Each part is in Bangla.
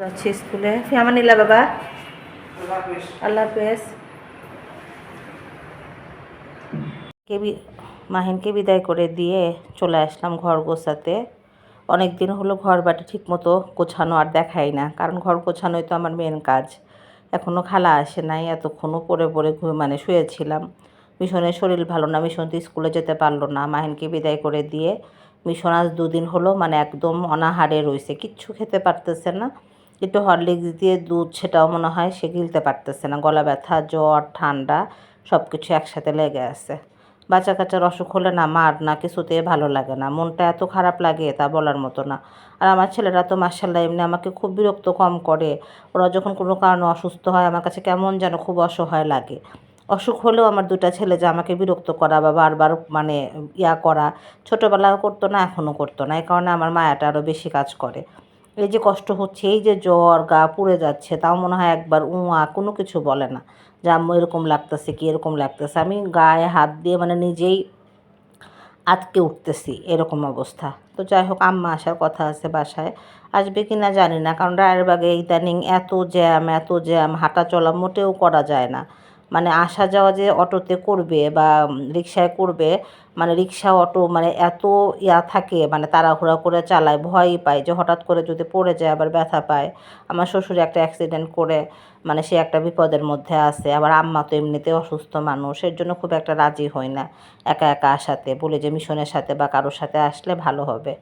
যাচ্ছি স্কুলে। ফিয়ামা নিলা বাবা। আল্লাহ হাফেজ। কে বি- মাহিনকে বিদায় করে দিয়ে চলে আসলাম ঘর গোছাতে। অনেক দিন হলো ঘর বাটি ঠিক মতো গোছানো আর দেখাই না কারণ ঘর গোছানোই তো আমার মেন কাজ। এখনও খালা আসে নাই এতক্ষণও পরে পরে ঘুম মানে শুয়েছিলাম। মিশনের শরীর ভালো না মিশন তো স্কুলে যেতে পারল না। মাহিনকে বিদায় করে দিয়ে মিশন আজ দুদিন হলো মানে একদম অনাহারে রয়েছে কিচ্ছু খেতে পারতেছে না। একটু হরলিক্স দিয়ে দুধ সেটাও মনে হয় সে গিলতে পারতেছে না। গলা ব্যথা, জ্বর, ঠান্ডা সব কিছু একসাথে লেগে আছে। বাচ্চা কাচ্চার অসুখ হলে না, মার না কিছুতে ভালো লাগে না। মনটা এত খারাপ লাগে তা বলার মতো না। আর আমার ছেলেরা তো মার্শাল্লাহ এমনি আমাকে খুব বিরক্ত কম করে। ওরা যখন কোনো কারণে অসুস্থ হয়, আমার কাছে কেমন যেন খুব অসহায় লাগে। অসুখ হলেও আমার দুটা ছেলে যে আমাকে বিরক্ত করা বা বারবার মানে ইয়া করা ছোটোবেলাও করতো না এখনও করতো না। এই কারণে আমার মায়াটা আরও বেশি কাজ করে। এই যে কষ্ট হচ্ছে, এই যে জ্বর, গা পুড়ে যাচ্ছে, তাও মনে হয় একবার উঁয়া কোনো কিছু বলে না। যে, আম্মু, এরকম লাগতেছে কি? এরকম লাগতেছে। আমি গায়ে হাত দিয়ে মানে নিজেই আটকে উঠতেছি, এরকম অবস্থা। তো যাই হোক, আম্মা আসার কথা আছে বাসায়। আসবে কি না জানি না, কারণ রায়েরবাগে ইদানিং এত জ্যাম এত জ্যাম, হাঁটা চলা মোটেও করা যায় না। মানে আসা যাওয়া যে অটোতে করবে বা রিক্সায় করবে মানে রিক্সা অটো মানে এত ইয়া থাকে মানে তাড়াহুড়া করে চালায়, ভয়ই পায় যে হঠাৎ করে যদি পড়ে যায়, আবার ব্যথা পায়। আমার শ্বশুর একটা অ্যাক্সিডেন্ট করে মানে সে একটা বিপদের মধ্যে আছে, আবার আম্মা তো এমনিতে অসুস্থ মানুষ, এর জন্য খুব একটা রাজি হয় না, একা একা আসাতে। বলে যে মিশনের সাথে বা কারোর সাথে আসলে ভালো হবে।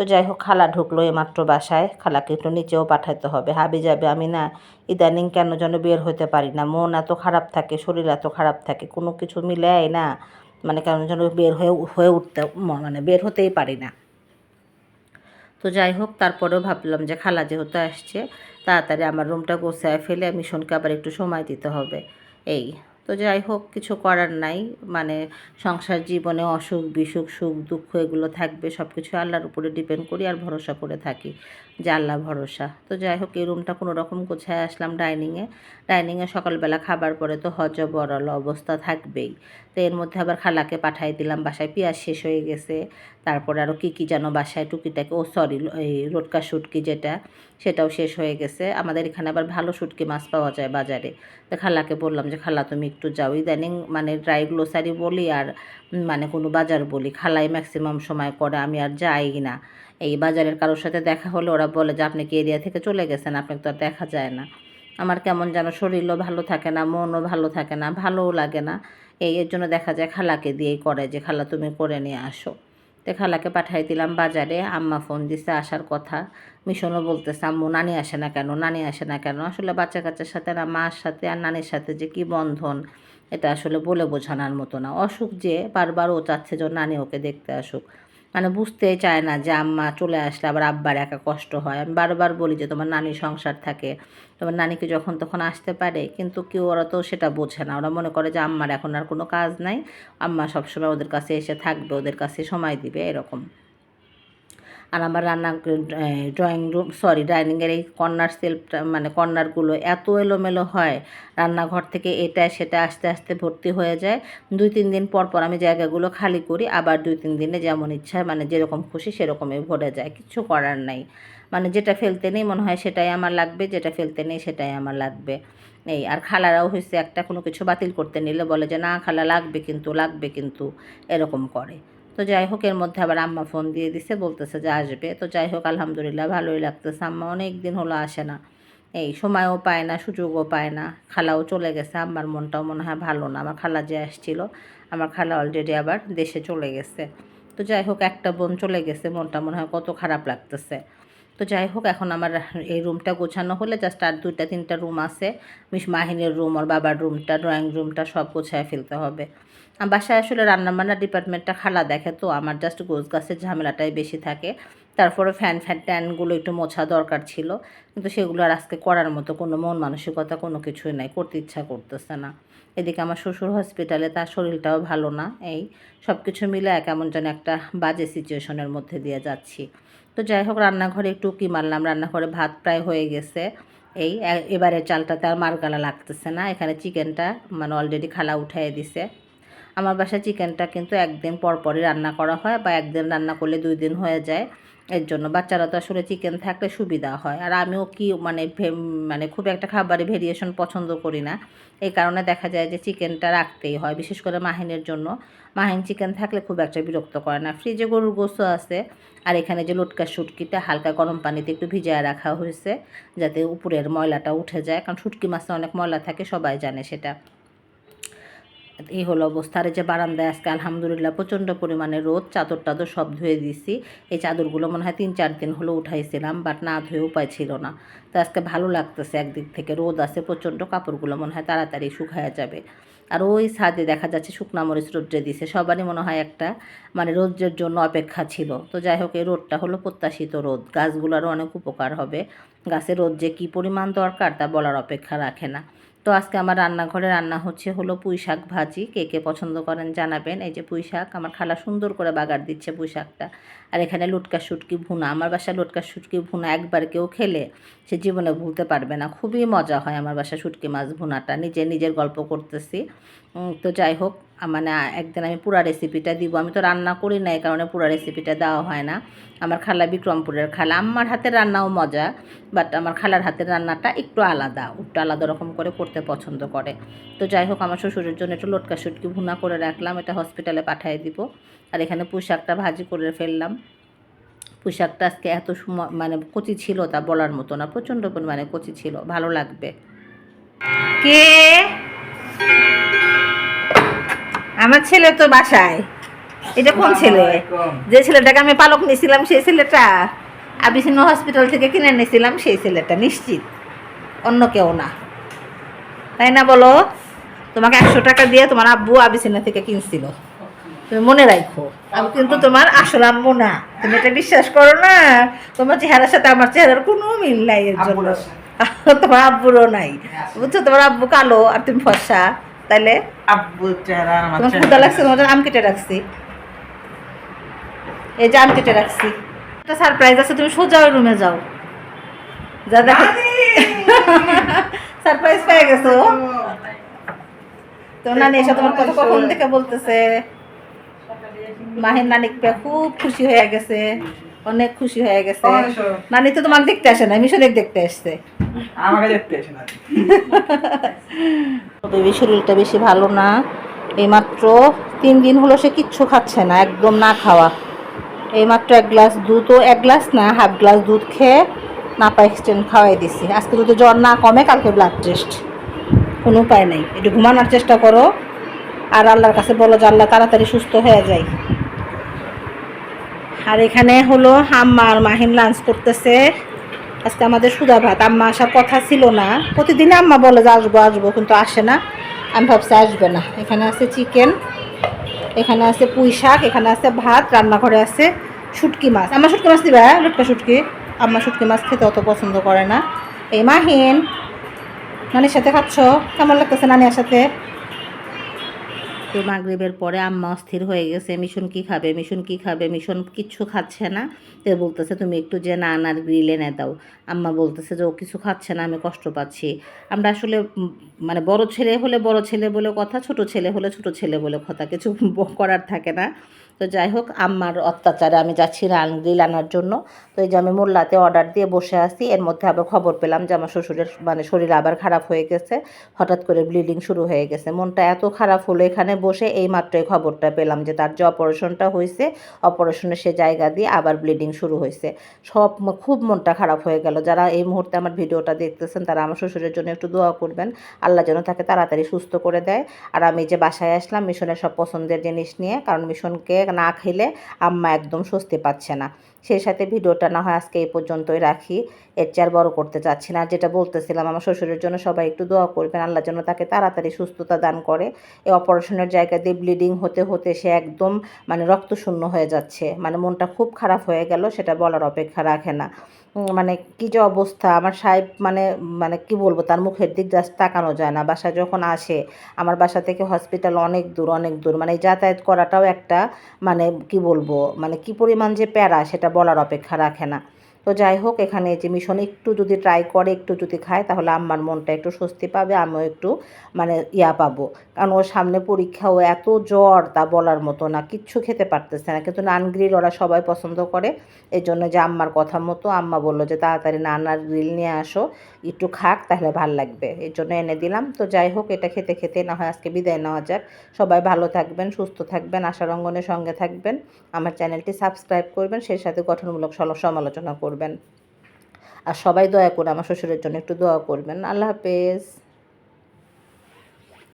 তো যাই হোক, খালা ঢুকলো এমাত্র বাসায়। খালাকে একটু নিচেও পাঠাতে হবে। হাবি যাবে, আমি না ইদানিং কেন যেন বের হতে পারি না। মন এত খারাপ থাকে, শরীর এত খারাপ থাকে, কোনো কিছু মিলেই না মানে কেন যেন বের হয়ে হয়ে উঠতে মানে বের হতেই পারি না। তো যাই হোক, তারপরেও ভাবলাম যে খালা যেহেতু আসছে, তাড়াতাড়ি আমার রুমটা গোছায় ফেলে, মিশনকে আবার একটু সময় দিতে হবে। এই তো যাই হোক, কিছু করার নাই। মানে সংসার জীবনে অসুখ বিসুখ সুখ দুঃখ এগুলো থাকবে সব কিছু আল্লাহর উপরে ডিপেন্ড করি আর ভরসা করে থাকি। আল্লাহ ভরসা। তো যাই হোক, এই রুমটা কোনো রকম গোছায় আসলাম ডাইনিংয়ে ডাইনিংয়ে সকালবেলা খাবার পরে তো হজ বরল অবস্থা থাকবেই। তো এর মধ্যে আবার খালাকে পাঠাই দিলাম, বাসায় পেঁয়াজ শেষ হয়ে গেছে। তারপরে আরও কী কী যেন বাসায় টুকিটাকে, ও সরি এই রোটকা শুটকি যেটা, সেটাও শেষ হয়ে গেছে। আমাদের এখানে আবার ভালো শুটকি মাছ পাওয়া যায় বাজারে। তো খালাকে বললাম যে, খালা, তুমি একটু যাও। ইদানিং মানে ড্রাই গ্লোসারি বলি আর মানে কোনো বাজার বলি। খালাই ম্যাক্সিমাম সময় করে, আমি আর যাই না। এই বাজারের কারোর সাথে দেখা হলে ওরা বলে যে, আপনি কি এরিয়া থেকে চলে গেছেন? আপনাকে তো আর দেখা যায় না। আমার কেমন যেন শরীরও ভালো থাকে না, মনও ভালো থাকে না, ভালোও লাগে না। এই, এর জন্য দেখা যায় খালাকে দিয়েই করে যে, খালা, তুমি করে নিয়ে আসো। তো খালাকে পাঠাই দিলাম বাজারে। আম্মা ফোন দিছে, আসার কথা। মিশনও বলতেছে, আম্মু, নানি আসে না কেন? নানি আসে না কেন? আসলে বাচ্চা কাচ্চার সাথে না, মার সাথে আর নানির সাথে যে কি বন্ধন, এটা আসলে বলে বোঝানোর মতো না। অসুখ যে, বারবার ও চাচ্ছে যে, নানি ওকে দেখতে আসুক। মানে বুঝতে চায় না যে আম্মা চলে আসলে আবার আব্বার একা কষ্ট হয়। আমি বারবার বলি যে তোমার নানি সংসার থাকে, তোমার নানিকে যখন তখন আসতে পারে, কিন্তু কেউ ওরা তো সেটা বোঝে না। ওরা মনে করে যে আম্মার এখন আর কোনো কাজ নাই, আম্মা সবসময় ওদের কাছে এসে থাকবে, ওদের কাছে সময় দিবে, এরকম। আর আমার রান্না ড্রয়িং রুম সরি ডাইনিংয়ের এই কর্নার সেলফটা মানে কর্নারগুলো এত এলোমেলো হয়, রান্নাঘর থেকে এটা, সেটা আস্তে আস্তে ভর্তি হয়ে যায়। দুই, তিন দিন পর পর আমি জায়গাগুলো খালি করি, আবার দুই, তিন দিনে যেমন ইচ্ছা মানে যেরকম খুশি সেরকমই ভরে যায়, কিছু করার নাই। মানে যেটা ফেলতে নেই মনে হয় সেটাই আমার লাগবে, যেটা ফেলতে নেই সেটাই আমার লাগবে। এই, আর খালারাও হয়েছে একটা কোনো কিছু বাতিল করতে নিলে বলে যে, না, খালা, লাগবে কিন্তু লাগবে কিন্তু। এরকম করে। তো যাই হোক, এর মধ্যে আবার আম্মা ফোন দিয়ে দিছে, বলতেছে যে আসবে। তো যাই হোক, আলহামদুলিল্লাহ ভালোই লাগতেছে। আম্মা অনেক দিন হলো আসে না। এই সময়ও পায় না, সুযোগও পায় না। খালাও চলে গেছে আমার মনটাও মনে হয় ভালো না। আমার খালা যে আসছিল, আমার খালা অলরেডি আবার দেশে চলে গেছে। তো যাই হোক, একটা বোন চলে গেছে, মনটা মনে হয় কত খারাপ লাগতেছে। তো যাই হোক, এখন আমার এই রুমটা গোছানো হলে জাস্ট আর দুইটা, তিনটা রুম আছে। মিস মাহিনের রুম ওর বাবার রুমটা ড্রয়িং রুমটা সব গোছায় ফেলতে হবে। বাসায় আসলে রান্নাবান্না ডিপার্টমেন্টটা খালা দেখে তো, আমার জাস্ট গোছ গাছের ঝামেলাটাই বেশি থাকে। তারপরে ফ্যান ফ্যান ট্যানগুলো একটু মোছা দরকার ছিল, কিন্তু সেগুলো আর আজকে করার মতো কোনো মন মানসিকতা কোনো কিছুই নাই, করতে ইচ্ছা করতেছে না। এদিকে আমার শ্বশুর হসপিটালে তার শরীরটাও ভালো না, এই সব কিছু মিলে কেমন যেন একটা বাজে সিচুয়েশনের মধ্যে দিয়ে যাচ্ছি। তো যাই হোক, রান্নাঘরে একটু কি মারলাম? রান্নাঘরে ভাত প্রায় হয়ে গেছে। এই এবারে চালটাতে আর মারগালা লাগতেছে না। এখানে চিকেনটা মানে অলরেডি খালা উঠাই দিছে। আমার বাসায় চিকেনটা কিন্তু একদিন পরপরই রান্না করা হয় বা একদিন রান্না করলে দুই দিন হয়ে যায়। এর জন্য বাচ্চারা তো আসলে চিকেন থাকলে সুবিধা হয়। আর আমিও কি মানে মানে খুব একটা খাবারে ভেরিয়েশন পছন্দ করি না। এই কারণে দেখা যায় যে চিকেনটা রাখতেই হয়, বিশেষ করে মাহিনের জন্য। মাহিন চিকেন থাকলে খুব একটা বিরক্ত করে না। ফ্রিজে গরুর গোস্ত আছে, আর এখানে যে লটকা শুটকিটা হালকা গরম পানিতে একটু ভিজায় রাখা হয়েছে, যাতে উপরের ময়লাটা উঠে যায়। কারণ শুটকি মাছে অনেক ময়লা থাকে, সবাই জানে সেটা। এই হলো অবস্থা। আর যে বারান্দায় আজকে আলহামদুলিল্লাহ প্রচণ্ড পরিমাণে রোদ চাদর টাদর সব ধুয়ে দিছি। এই চাদরগুলো মনে হয় তিন চার দিন হলো উঠাইছিলাম বাট না ধুয়ে উপায় ছিল না। তো আজকে ভালো লাগতেছে একদিক থেকে, রোদ আছে, প্রচণ্ড কাপড়গুলো মনে হয় তাড়াতাড়ি শুকায়া যাবে। আর ওই ছাদে দেখা যাচ্ছে শুকনা মরিচ রোদ্রে দিছে, সবারই মনে হয় একটা মানে রোদ্রের জন্য অপেক্ষা ছিল। তো যাই হোক, এই রোদটা হলো প্রত্যাশিত রোদ। গাছগুলোরও অনেক উপকার হবে। গাছের রোদ যে কী পরিমাণ দরকার তা বলার অপেক্ষা রাখে না। তো আজকে আমার রান্নাঘরে রান্না হচ্ছে হলো পুঁই শাক ভাজি। কে কে পছন্দ করেন জানাবেন। এই যে পুঁই শাক, আমার খালা সুন্দর করে বাগার দিচ্ছে পুঁই শাকটা। আর এখানে লুটকা শুটকি ভুনা, আমার বাসায় লুটকা শুটকি ভুনা একবার কেউ খেলে সে জীবনে ভুলতে পারবে না। খুবই মজা হয় আমার বাসায় শুটকি মাছ ভুনাটা। নিজে নিজের গল্প করতেছি। তো যাই হোক মানে একদিন আমি পুরা রেসিপিটা দিব। আমি তো রান্না করি না এই কারণে পুরা রেসিপিটা দেওয়া হয় না। আমার খালা বিক্রমপুরের খালা। আমার হাতের রান্নাও মজা বাট আমার খালার হাতের রান্নাটা একটু আলাদা। একটু আলাদা রকম করে করতে পছন্দ করে। তো যাই হোক, আমার শ্বশুরের জন্য একটু লটকা শুটকি ভুনা করে রাখলাম। এটা হসপিটালে পাঠিয়ে দিব। আর এখানে পোশাকটা ভাজি করে ফেললাম। পোশাকটা আজকে এত সময় মানে কচি ছিল তা বলার মতো না। প্রচণ্ড পরিমাণে কচি ছিল। ভালো লাগবে। কে? আমার ছেলে তো বাসায়। এটা কোন ছেলে? যে ছেলেটাকে আমি পালক নিয়েছিলাম সেই ছেলেটা। আবিসিন্ন হসপিটাল থেকে কিনে নিয়েছিলাম সেই ছেলেটা নিশ্চিত। অন্য কেউ না। তাই না বলো? তোমাকে একশো টাকা দিয়ে তোমার আব্বু আবিসিনা থেকে কিনছিল। তুমি মনে রাখো আমি কিন্তু তোমার আসল আম্মু না। তুমি এটা বিশ্বাস করো না। তোমার চেহারার সাথে আমার চেহারার কোনো মিল নাই এর জন্য। তোমার আব্বুরও নাই। বুঝছ? তোমার আব্বু কালো আর তুমি ফর্সা। তাইলে? তোমার। ক্ষুদা লাগছে তোমার আম কেটে রাখছি। এই যে আম কেটে রাখছি। একটা সারপ্রাইজ আছে তুমি সোজা ওই রুমে যাও। যা দেখো। সারপ্রাইজ পেয়ে গেছো। তো নানি এসে তোমার কথা কখন থেকে বলতেছে? মাহির নানি পেয়ে খুব খুশি হয়ে গেছে। অনেক খুশি হয়ে গেছে। নানি তো তোমাকে দেখতে আসে না মিশনের দেখতে আসছে। আমাকে দেখতে এসে না বেবি শরীরটা বেশি ভালো না। এইমাত্র তিন দিন হলো সে কিচ্ছু খাচ্ছে না একদম না খাওয়া। এইমাত্র এক গ্লাস দুধও এক গ্লাস না হাফ গ্লাস দুধ খেয়ে নাপা এক্সটেন্ড খাওয়াই দিছি। আজকে তো জ্বর না কমে কালকে ব্লাড টেস্ট কোনো উপায় নেই। একটু ঘুমানোর চেষ্টা করো। আর আল্লাহর কাছে বলো যে আল্লাহ তাড়াতাড়ি সুস্থ হয়ে যায়। আর এখানে হলো আম্মা আর মাহিন লাঞ্চ করতেছে। আজকে আমাদের সুদা ভাত। আম্মা আসার কথা ছিল না। প্রতিদিন আম্মা বলে যে আসব আসব, কিন্তু আসে না। আমি ভাবছি আসবে না। এখানে আছে চিকেন এখানে আছে পুঁই শাক, এখানে আছে ভাত, রান্নাঘরে আছে শুটকি মাছ। আমার শুটকি মাছ দিবা লুটকা শুটকি। আম্মা শুটকি মাছ খেতে অত পছন্দ করে না। এই মাহিন নানির সাথে খাচ্ছ? কেমন লাগতেছে নানির সাথে? তো মাগরিবের পরে আম্মা অস্থির হয়ে গেছে, মিশন কি খাবে, মিশন কি খাবে, মিশন কিচ্ছু খাচ্ছে না। তো বলতেছে, তুমি একটু যে না আনার গ্রিল এনে দাও। আম্মা বলতেছে যে, ও কিছু খাচ্ছে না, আমি কষ্ট পাচ্ছি। আমরা আসলে মানে বড় ছেলে হলে বড় ছেলে বলে কথা, ছোট ছেলে হলে ছোট ছেলে বলে কথা, কিছু করার থাকে না। তো যাই হোক, আম্মার অত্যাচারে আমি যাচ্ছি রান গ্রিল আনার জন্য। তো এই যে আমি মোল্লাতে অর্ডার দিয়ে বসে আছি, এর মধ্যে আবার খবর পেলাম যে আমার শ্বশুরের মানে শরীর আবার খারাপ হয়ে গেছে, হঠাৎ করে ব্লিডিং শুরু হয়ে গেছে। মনটা এত খারাপ হলো এখানে বসে, এই মাত্রই খবরটা পেলাম যে তার যে অপারেশনটা হয়েছে অপারেশনের সে জায়গা দিয়ে আবার ব্লিডিং শুরু হয়েছে। সব খুব মনটা খারাপ হয়ে গেল। যারা এই মুহূর্তে আমার ভিডিওটা দেখতেছেন, তারা আমার শ্বশুরের জন্য একটু দোয়া করবেন। আল্লাহ যেন তাকে তাড়াতাড়ি সুস্থ করে দেয়। আর আমি যে বাসায় আসলাম, মিশনের সব পছন্দের জিনিস নিয়ে, কারণ মিশনকে না খেলে আম্মা একদম স্বস্তি পাচ্ছে না। সেই সাথে ভিডিওটা না হয় আজকে এই পর্যন্তই রাখি। এর চার বড় করতে চাচ্ছি না। যেটা বলতেছিলাম, আমার শ্বশুরের জন্য সবাই একটু দোয়া করবেন, আল্লাহ যেন তাকে তাড়াতাড়ি সুস্থতা দান করে। এই অপারেশনের জায়গা দিয়ে ব্লিডিং হতে হতে সে একদম মানে রক্তশূন্য হয়ে যাচ্ছে। মানে মনটা খুব খারাপ হয়ে গেল, সেটা বলার অপেক্ষা রাখে না। মানে কি যে অবস্থা? আমার সাহেব মানে মানে কি বলব, তার মুখের দিক জাস্ট তাকানো যায় না। বাসা যখন আসে, আমার বাসা থেকে হসপিটাল অনেক দূর অনেক দূর। মানে যাতায়াত করাটাও একটা মানে কি বলব মানে কি পরিমাণ যে প্যারা, সেটা বলার অপেক্ষা রাখে না। তো যাই হোক, এখানে যে মিশন একটু যদি ট্রাই করে, একটু যদি খায়, তাহলে আম্মার মনটা একটু স্বস্তি পাবে, আমিও একটু মানে ইয়া পাবো। কারণ ওর সামনে পরীক্ষা ও এত জ্বর, তা বলার মতো না, কিচ্ছু খেতে পারতেছে না। কিন্তু নান গ্রিল ওরা সবাই পছন্দ করে, এই জন্য যে আম্মার কথা মতো আম্মা বলল যে, তাড়াতাড়ি নান আর গ্রিল নিয়ে আসো, একটু খাক, তাহলে ভালো লাগবে। এর জন্য এনে দিলাম। তো যাই হোক, এটা খেতে খেতে না হয় আজকে বিদায় নেওয়া যাক। সবাই ভালো থাকবেন, সুস্থ থাকবেন আশা রঙ্গনের সঙ্গে থাকবেন। আমার চ্যানেলটি সাবস্ক্রাইব করবেন, সেই সাথে গঠনমূলক সমালোচনা করবেন। আর সবাই দয়া করে আমার শ্বশুরের জন্য একটু দোয়া করবেন। আল্লাহ হাফেজ।